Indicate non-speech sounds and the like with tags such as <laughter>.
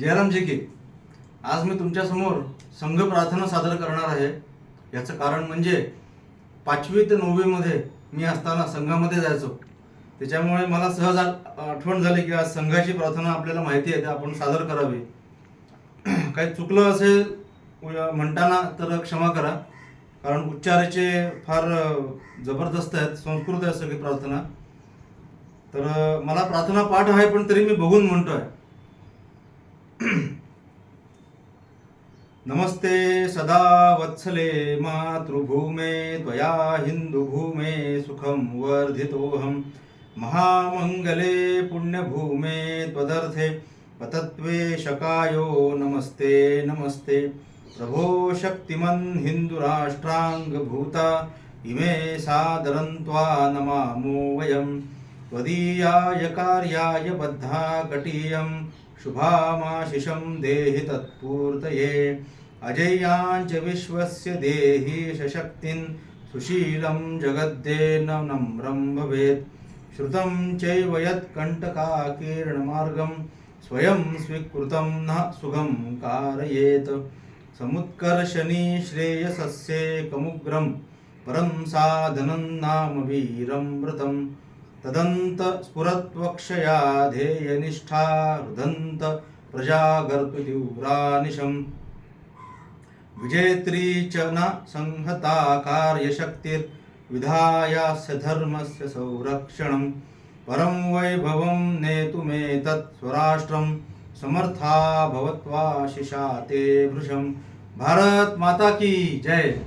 जयराम के आज मी तुमच्यासमोर संघ प्रार्थना सादर करणार आहे. याचं कारण म्हणजे पाचवी ते नववीमध्ये मी असताना संघामध्ये जायचो. त्याच्यामुळे मला सहज आठवण झाली की आज संघाची प्रार्थना आपल्याला माहिती आहे ते आपण सादर करावी. <clears throat> काही चुकलं असेल म्हणताना तर क्षमा करा. कारण उच्चाराचे फार जबरदस्त आहेत संस्कृत आहे सगळी प्रार्थना. तर मला प्रार्थना पाठ आहे पण तरी मी बघून म्हणतो आहे <clears throat> नमस्ते सदा वत्सले मातृभूमे त्वया हिन्दुभूमे सुखं वर्धितोऽहं। महामङ्गले पुण्यभूमे त्वदर्थे पतत्वे शकायो नमस्ते नमस्ते। प्रभो शक्तिमन् हिन्दुराष्ट्राङ्गभूता इमे सादरन्त्वा नमामो वयम्। त्वदीयाय कार्याय बद्धा कटीयं शुभामाशिषं देहि तत्पूर्तये। अजेयाञ्च विश्वस्य देहि सशक्तिं सुशीलं जगद्देन नम्रं भवेत्। श्रुतं चैव यत्कण्टकाकीर्णमार्गं स्वयं स्वीकृतं न सुगं कारयेत्। समुत्कर्षणी श्रेयसस्येकमुग्रं परं साधनं नाम वीरं व्रतं तदंत स्फुरत्वक्षया ध्येयनिष्ठा हृदन्त प्रजागर्तुतीव्रानिशम्। विजेत्री च न संहता कार्यशक्तिर्विधायास्य धर्मस्य संरक्षणं परं वैभवं नेतुमेतत् स्वराष्ट्रं समर्था भवत्वाशिषा ते भृशं भारत माता की जय।